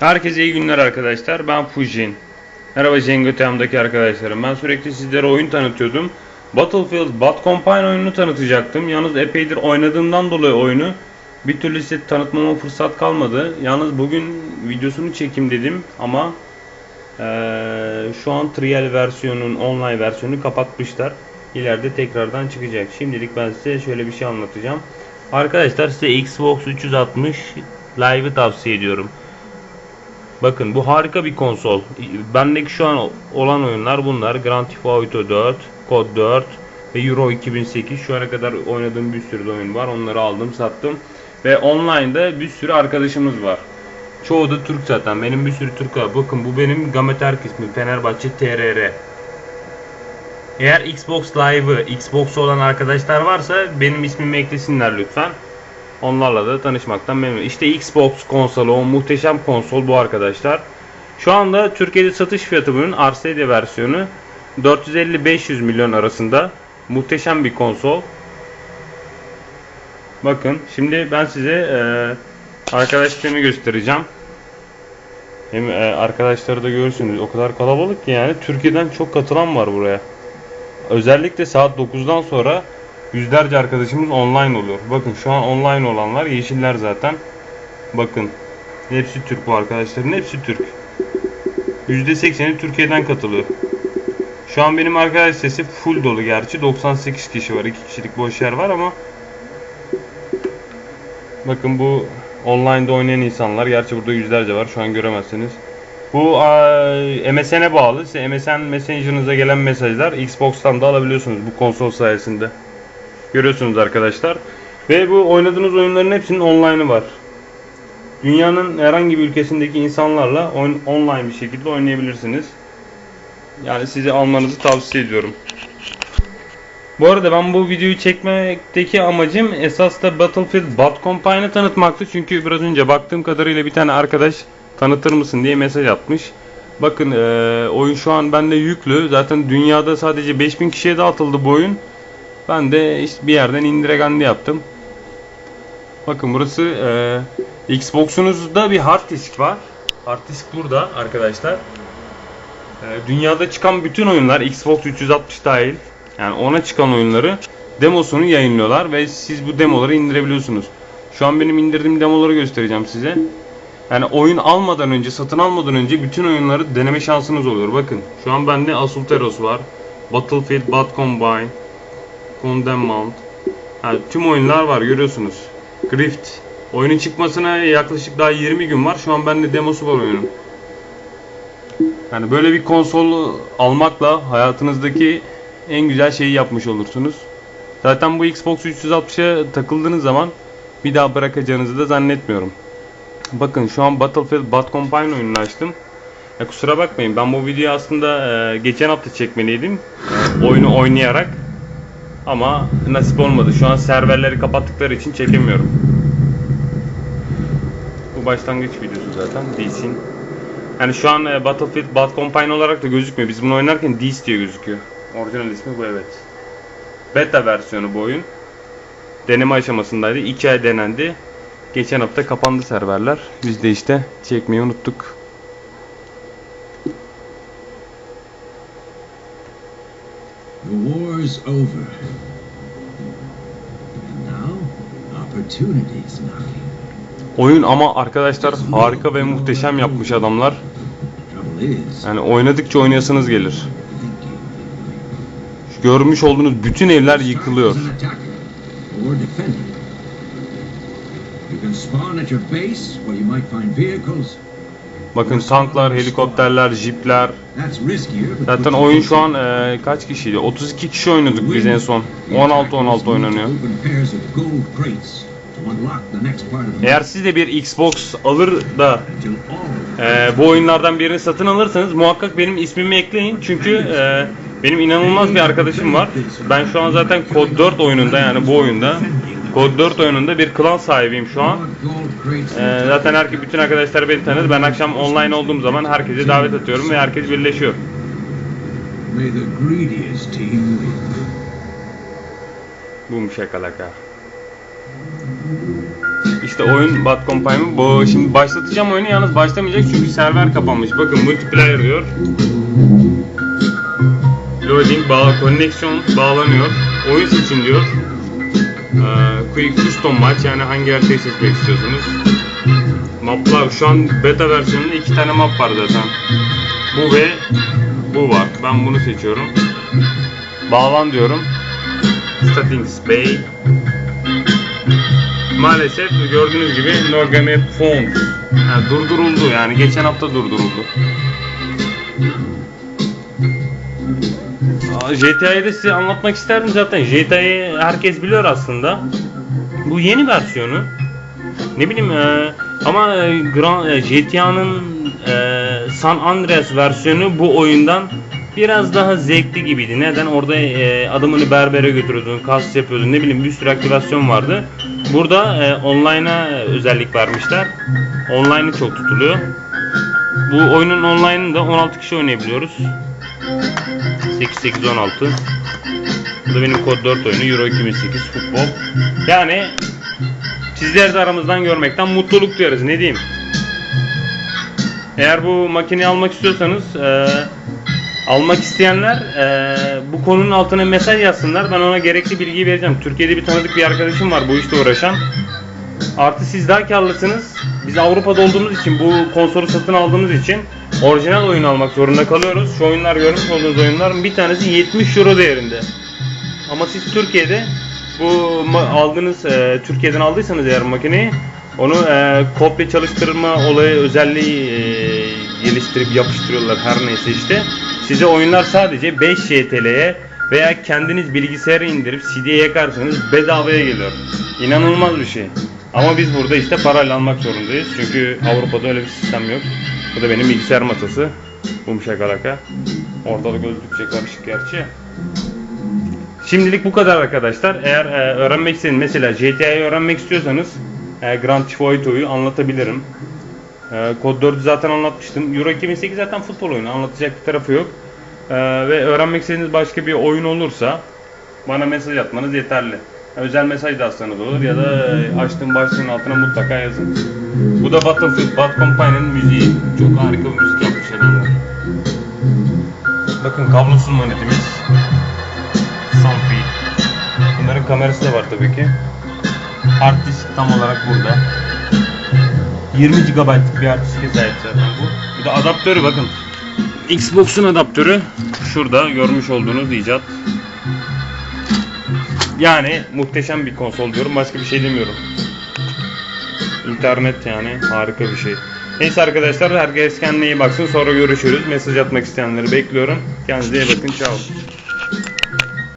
Herkese iyi günler arkadaşlar. Ben Fujin. Merhaba Jenga Team'daki arkadaşlarım. Ben sürekli sizlere oyun tanıtıyordum. Battlefield Bad Company oyununu tanıtacaktım. Yalnız epeydir oynadığımdan dolayı oyunu bir türlü size tanıtmama fırsat kalmadı. Yalnız bugün videosunu çekeyim dedim ama eee, şu an trial versiyonun online versiyonu kapatmışlar. İleride tekrardan çıkacak. Şimdilik ben size şöyle bir şey anlatacağım. Arkadaşlar size Xbox 360 Live'ı tavsiye ediyorum. Bakın bu harika bir konsol. Bendeki şu an olan oyunlar bunlar. Grand Theft Auto 4, Code 4 ve Euro 2008. Şu ana kadar oynadığım bir sürü oyun var. Onları aldım, sattım. Ve online'da bir sürü arkadaşımız var. Çoğu da Türk zaten. Benim bir sürü Türk var. Bakın bu benim Gamet Erk ismi. Fenerbahçe TRR. Eğer Xbox Live'ı, Xbox olan arkadaşlar varsa benim ismimi eklesinler lütfen. Onlarla da tanışmaktan memnunum. İşte Xbox konsolu, o muhteşem konsol bu arkadaşlar. Şu anda Türkiye'de satış fiyatı bunun Arcade versiyonu 450-500 milyon arasında. Muhteşem bir konsol. Bakın şimdi ben size e, arkadaşlarımı göstereceğim. Hem e, arkadaşları da görürsünüz. O kadar kalabalık ki yani Türkiye'den çok katılan var buraya. Özellikle saat 9'dan sonra yüzlerce arkadaşımız online oluyor. Bakın şu an online olanlar yeşiller zaten. Bakın hepsi Türk bu arkadaşların hepsi Türk. %80'i Türkiye'den katılıyor. Şu an benim arkadaş sesi full dolu gerçi 98 kişi var 2 kişilik boş yer var ama Bakın bu online'da oynayan insanlar gerçi burada yüzlerce var şu an göremezsiniz. Bu MSN'e bağlı. Size MSN Messenger'ınıza gelen mesajlar Xbox'tan da alabiliyorsunuz bu konsol sayesinde. Görüyorsunuz arkadaşlar. Ve bu oynadığınız oyunların hepsinin online'ı var. Dünyanın herhangi bir ülkesindeki insanlarla on- online bir şekilde oynayabilirsiniz. Yani size almanızı tavsiye ediyorum. Bu arada ben bu videoyu çekmekteki amacım esas da Battlefield Bad Company'ı tanıtmaktı. Çünkü biraz önce baktığım kadarıyla bir tane arkadaş tanıtır mısın diye mesaj atmış. Bakın eee, oyun şu an bende yüklü. Zaten dünyada sadece 5000 kişiye dağıtıldı bu oyun. Ben de işte bir yerden indiregendi yaptım. Bakın burası eee Xbox'unuzda bir hard disk var. Hard disk burada arkadaşlar. Eee, dünyada çıkan bütün oyunlar Xbox 360 dahil yani ona çıkan oyunları demosunu yayınlıyorlar ve siz bu demoları indirebiliyorsunuz. Şu an benim indirdiğim demoları göstereceğim size. Yani oyun almadan önce, satın almadan önce bütün oyunları deneme şansınız oluyor. Bakın şu an bende Asulteros var. Battlefield Bad Combine. Condemned. Yani tüm oyunlar var görüyorsunuz. Grift. Oyunun çıkmasına yaklaşık daha 20 gün var. Şu an bende demosu var oyunun. Yani böyle bir konsol almakla hayatınızdaki en güzel şeyi yapmış olursunuz. Zaten bu Xbox 360'a takıldığınız zaman bir daha bırakacağınızı da zannetmiyorum. Bakın şu an Battlefield Bad Company oyununu açtım. Ya kusura bakmayın ben bu videoyu aslında e, geçen hafta çekmeliydim. Oyunu oynayarak. Ama nasip olmadı. Şu an serverleri kapattıkları için çekemiyorum. Bu başlangıç videosu zaten. Değilsin. Yani şu an e, Battlefield Bad Company olarak da gözükmüyor. Biz bunu oynarken Deez diye gözüküyor. Orijinal ismi bu evet. Beta versiyonu bu oyun. Deneme aşamasındaydı. 2 ay denendi. Geçen hafta kapandı serverler. Biz de işte çekmeyi unuttuk. The war's over. And now, opportunity is knocking. Oyun ama arkadaşlar harika ve muhteşem yapmış adamlar. İs, Yani oynadıkça oynayasınız gelir. Şu görmüş olduğunuz bütün evler yıkılıyor. You can spawn at your base where you might find vehicles. Bakın tanklar, helikopterler, jipler. Zaten oyun şu an e, kaç kişiydi? 32 kişi oynadık biz en son. 16-16 oynanıyor. Eğer siz de bir Xbox alır da e, bu oyunlardan birini satın alırsanız muhakkak benim ismimi ekleyin. Çünkü e, benim inanılmaz bir arkadaşım var. Ben şu an zaten Code 4 oyununda yani bu oyunda Code 4 oyununda bir klan sahibiyim şu an. E, zaten herkes bütün arkadaşlar beni tanır. Ben akşam online olduğum zaman herkese davet atıyorum ve herkes birleşiyor. Boom shakalaka. işte oyun Bad Company mı? Bu şimdi başlatacağım oyunu yalnız başlamayacak çünkü server kapanmış. Bakın multiplayer diyor. Loading bağ connection bağlanıyor. Oyun seçin diyor. Ee, quick custom match yani hangi haritayı seçmek istiyorsunuz? Maplar şu an beta versiyonunda iki tane map var zaten. Bu ve bu var. Ben bunu seçiyorum. Bağlan diyorum. Settings Bay. Maalesef gördüğünüz gibi no game found. Yani durduruldu yani geçen hafta durduruldu. GTA'yı da size anlatmak isterdim zaten. GTA'yı herkes biliyor aslında. Bu yeni versiyonu. Ne bileyim e, ama e, Gran, e, GTA'nın e, San Andreas versiyonu bu oyundan biraz daha zevkli gibiydi. Neden? Orada e, adamını berbere götürüyordun, kas yapıyordun. Ne bileyim bir sürü aktivasyon vardı. Burada e, online'a özellik vermişler. Online'ı çok tutuluyor. Bu oyunun online'ını da 16 kişi oynayabiliyoruz. 8-8-16 Bu da benim kod 4 oyunu Euro 2008 futbol. Yani sizleri de aramızdan görmekten mutluluk duyarız ne diyeyim. Eğer bu makineyi almak istiyorsanız e, almak isteyenler e, bu konunun altına mesaj yazsınlar. Ben ona gerekli bilgiyi vereceğim. Türkiye'de bir tanıdık bir arkadaşım var bu işte uğraşan. Artı siz daha karlısınız. Biz Avrupa'da olduğumuz için bu konsolu satın aldığımız için orijinal oyun almak zorunda kalıyoruz. Şu oyunlar görmüş olduğunuz oyunların bir tanesi 70 euro değerinde. Ama siz Türkiye'de bu aldığınız e, Türkiye'den aldıysanız eğer makineyi onu e, kopya çalıştırma olayı özelliği e, geliştirip yapıştırıyorlar her neyse işte. Size oyunlar sadece 5 YTL'ye veya kendiniz bilgisayara indirip CD'ye yakarsanız bedavaya geliyor. İnanılmaz bir şey. Ama biz burada işte parayla almak zorundayız. Çünkü Avrupa'da öyle bir sistem yok. Bu da benim bilgisayar masası. Bum şakalaka. Ortalık gözlükçe karışık gerçi. Şimdilik bu kadar arkadaşlar. Eğer e, öğrenmek istediğiniz mesela GTA'yı öğrenmek istiyorsanız e, Grand Theft Auto'yu anlatabilirim. E, Kod 4'ü zaten anlatmıştım. Euro 2008 zaten futbol oyunu. Anlatacak bir tarafı yok. E, ve öğrenmek istediğiniz başka bir oyun olursa bana mesaj atmanız yeterli. Özel mesaj da atsanız olur ya da e, açtığım başlığın altına mutlaka yazın. Bu da Battlefield Bad Company'nin müziği. Çok harika bir müzik yapmış adamlar. Bakın kablosuz manetimiz. Soundfeed. Bunların kamerası da var tabii ki. Hard disk tam olarak burada. 20 GB'lık bir hard diske sahip zaten bu. Bir de adaptörü bakın. Xbox'un adaptörü şurada görmüş olduğunuz icat. Yani muhteşem bir konsol diyorum. Başka bir şey demiyorum. İnternet yani harika bir şey. Neyse arkadaşlar herkes kendine iyi baksın. Sonra görüşürüz. Mesaj atmak isteyenleri bekliyorum. Kendinize iyi bakın. Ciao.